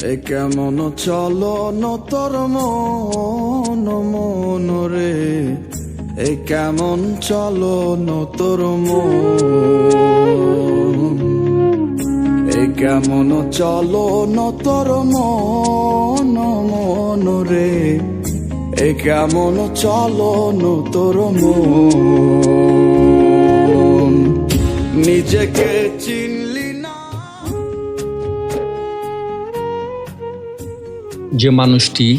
কেমন চলন তোর মন মন রে? এ কেমন চলন তোর মন? এ কেমন চলন তোর মন মন রে? এ কেমন চলন তোর মন? নিজেকে চিনলি যে মানুষটি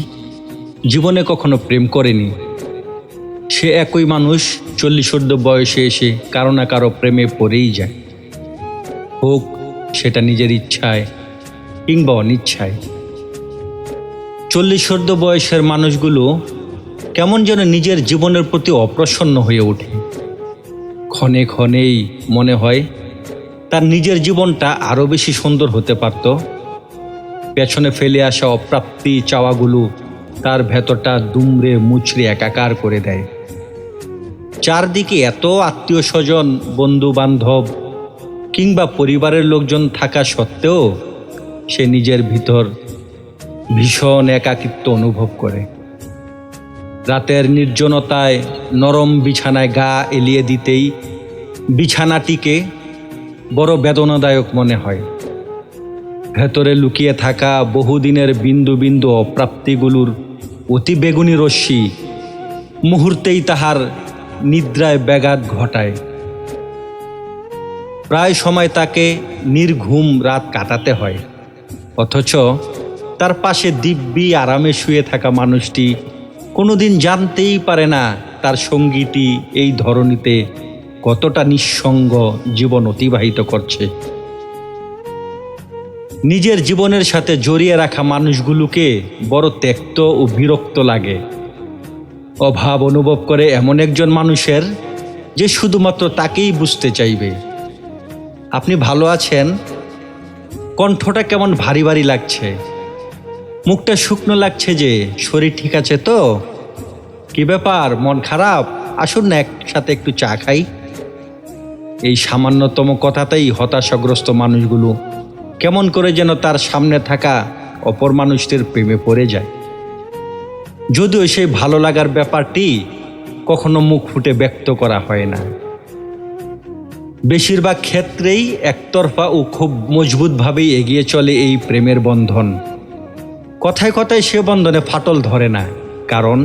জীবনে কখনো প্রেম করেনি, সে একই মানুষ চল্লিশোর্ধ বয়সে এসে কারও না কারও প্রেমে পড়েই যায়। হোক, সেটা নিজের ইচ্ছায় কিংবা অনিচ্ছায়। চল্লিশোর্ধ বয়সের মানুষগুলো কেমন যেন নিজের জীবনের প্রতি অপ্রসন্ন হয়ে ওঠে। ক্ষণে ক্ষণেই মনে হয় তার নিজের জীবনটা আরও বেশি সুন্দর হতে পারত। পেছনে ফেলে আসা অপ্রাপ্তি চাওয়াগুলো তার ভেতরটা দুমড়ে মুচড়ে একাকার করে দেয়। চারদিকে এত আত্মীয় স্বজন বন্ধু বান্ধব কিংবা পরিবারের লোকজন থাকা সত্ত্বেও সে নিজের ভিতর ভীষণ একাকিত্ব অনুভব করে। রাতের নির্জনতায় নরম বিছানায় গা এলিয়ে দিতেই বিছানাটিকে বড় বেদনাদায়ক মনে হয়। ভেতরে লুকিয়ে থাকা বহুদিনের বিন্দু বিন্দু অপ্রাপ্তিগুলোর অতি বেগুনি রশ্মি মুহূর্তেই তাহার নিদ্রায় ব্যাঘাত ঘটায়। প্রায় সময় তাকে নির্ঘুম রাত কাটাতে হয়। অথচ তার পাশে দিব্যি আরামে শুয়ে থাকা মানুষটি কোনোদিন জানতেই পারে না তার সঙ্গীটি এই ধরনীতে কতটা নিঃসঙ্গ জীবন অতিবাহিত করছে। নিজের জীবনের সাথে জড়িয়ে রাখা মানুষগুলোকে বড় ত্যক্ত ও বিরক্ত লাগে। অভাব অনুভব করে এমন একজন মানুষের যে শুধুমাত্র তাকেই বুঝতে চাইবে। আপনি ভালো আছেন? কণ্ঠটা কেমন ভারী ভারী লাগছে? মুখটা শুকনো লাগছে যে শরীর ঠিক আছে তো? কি ব্যাপার, মন খারাপ? আসুন না একসাথে একটু চা খাই। এই সামান্যতম কথাতেই হতাশাগ্রস্ত মানুষগুলো কেমন করে যেন তার সামনে থাকা অপর মানুষটির প্রেমে পড়ে যায়। যদিও সেই ভালো লাগার ব্যাপারটি কখনো মুখ ফুটে ব্যক্ত করা হয় না। বেশিরভাগ ক্ষেত্রেই একতরফা ও খুব মজবুতভাবেই এগিয়ে চলে এই প্রেমের বন্ধন। কথায় কথায় সে বন্ধনে ফাটল ধরে না, কারণ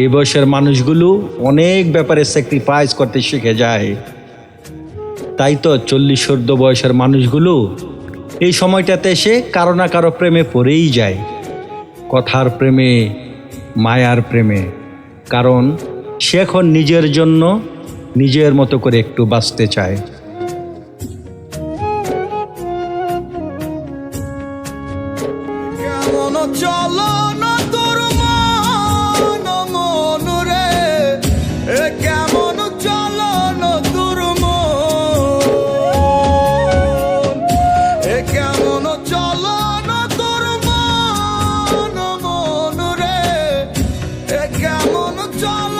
এই বয়সের মানুষগুলো অনেক ব্যাপারে স্যাক্রিফাইস করতে শিখে যায়। তাই তো চল্লিশ সর্ধ বয়সের মানুষগুলো এই সময়টাতে সে কারও না কারও প্রেমে পড়েই যায়। কথার প্রেমে, মায়ার প্রেমে। কারণ সে এখন নিজের জন্য নিজের মতো করে একটু বাঁচতে চায়। চলো become monotone